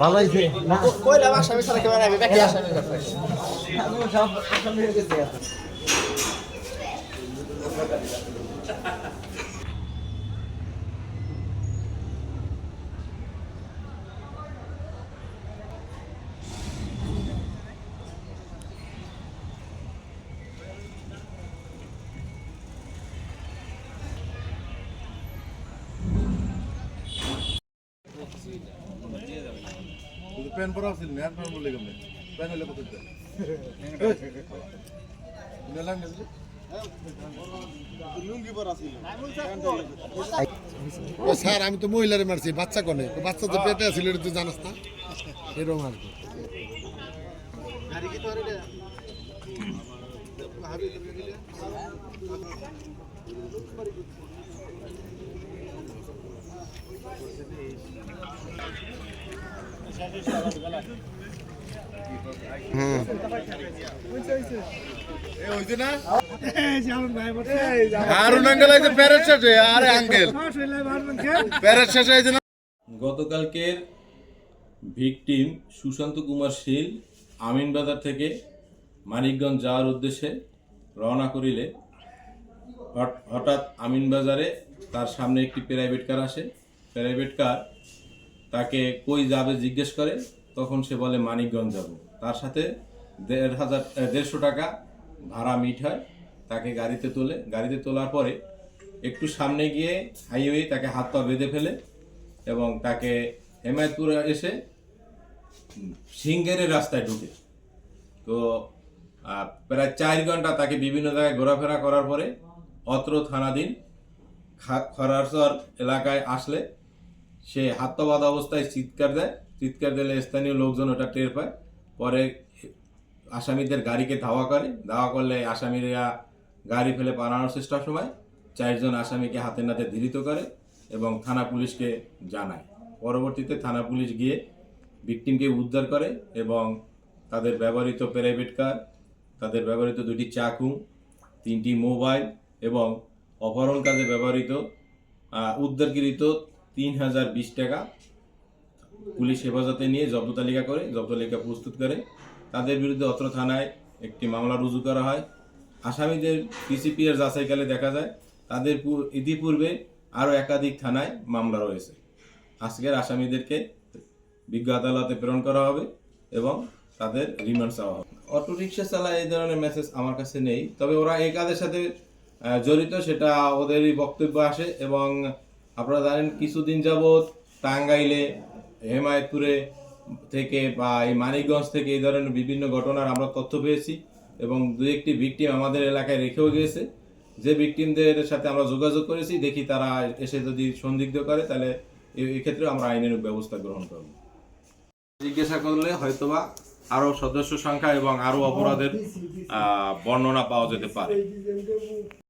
ভালো হয়েছে কইলাম আসামি ছাড়া কেউ নেবে ব্যাকি আসামি সব আসামি হয়ে গেছে প্যান পরা আছিল না প্যান বলে গেলে প্যান হলে কত দেয় নিলাম না ও স্যার আমি তো মহিলারে মারছি বাচ্চা কোনে বাচ্চা তো পেটে আছিল এটা তুই জানাস না এরকম আর কি গতকালকের ভিকটিম সুশান্ত কুমার শীল আমিনবাজার থেকে মানিকগঞ্জ যাওয়ার উদ্দেশ্যে রওনা করিলে। হঠাৎ আমিনবাজারে তার সামনে একটি প্রাইভেট কার আসে। প্রাইভেট কার তাকে কই যাবে জিজ্ঞেস করে, তখন সে বলে, মানিকগঞ্জ যাব। তার সাথে দেড় হাজার দেড়শো টাকা ভাড়া মিট হয়, তাকে গাড়িতে তোলে। গাড়িতে তোলার পরে একটু সামনে গিয়ে হাইওয়ে তাকে হাত পা বেঁধে ফেলে এবং তাকে হেমায়তপুরে এসে সিঙ্গেরের রাস্তায় ঢুকে। তো প্রায় চার ঘণ্টা তাকে বিভিন্ন জায়গায় ঘোরাফেরা করার পরে অত্র থানাধীন খরারসর এলাকায় আসলে সে হাত অবস্থায় চিৎকার দেয়। চিৎকার দিলে স্থানীয় লোকজন ওটা টের পায়। পরে আসামিদের গাড়িকে ধাওয়া করে। ধাওয়া করলে আসামিরা গাড়ি ফেলে পালানোর চেষ্টার সময় চারজন আসামিকে হাতে নাতে ধৃত করে এবং থানা পুলিশকে জানায়। পরবর্তীতে থানা পুলিশ গিয়ে ভিকটিমকে উদ্ধার করে এবং তাদের ব্যবহৃত প্রাইভেট কার, তাদের ব্যবহৃত দুটি চাকু, তিনটি মোবাইল এবং অপহরণ কাজে ব্যবহৃত উদ্ধারকৃত তিন হাজার বিশ টাকা পুলিশ হেফাজতে নিয়ে জব্দ তালিকা করে, জব্দ তালিকা প্রস্তুত করে। তাদের বিরুদ্ধে অত্র থানায় একটি মামলা রুজু করা হয়। আসামিদের পিসিপিএর যাচাইকালে দেখা যায়, তাদের ইতিপূর্বে আরও একাধিক থানায় মামলা রয়েছে। আজকের আসামিদেরকে বিজ্ঞ আদালতে প্রেরণ করা হবে এবং তাদের রিমান্ড চাওয়া হবে। অটো রিক্সা চালায় এই ধরনের মেসেজ আমার কাছে নেই, তবে ওরা এই কাজের সাথে জড়িত, সেটা ওদেরই বক্তব্য আসে এবং আপনারা জানেন কিছুদিন যাবৎ টাঙ্গাইলে, হেমায়তপুরে থেকে বা এই মানিকগঞ্জ থেকে এই ধরনের বিভিন্ন ঘটনার আমরা তথ্য পেয়েছি এবং দু একটি ভিকটিম আমাদের এলাকায় রেখেও গিয়েছে। যে ভিকটিমদের সাথে আমরা যোগাযোগ করেছি, দেখি তারা এসে যদি সন্দিগ্ধ করে, তাহলে এক্ষেত্রে আমরা আইনের ব্যবস্থা গ্রহণ করব। জিজ্ঞাসা করলে হয়তোবা আরও সদস্য সংখ্যা এবং আরও অপরাধের বর্ণনা পাওয়া যেতে পারে।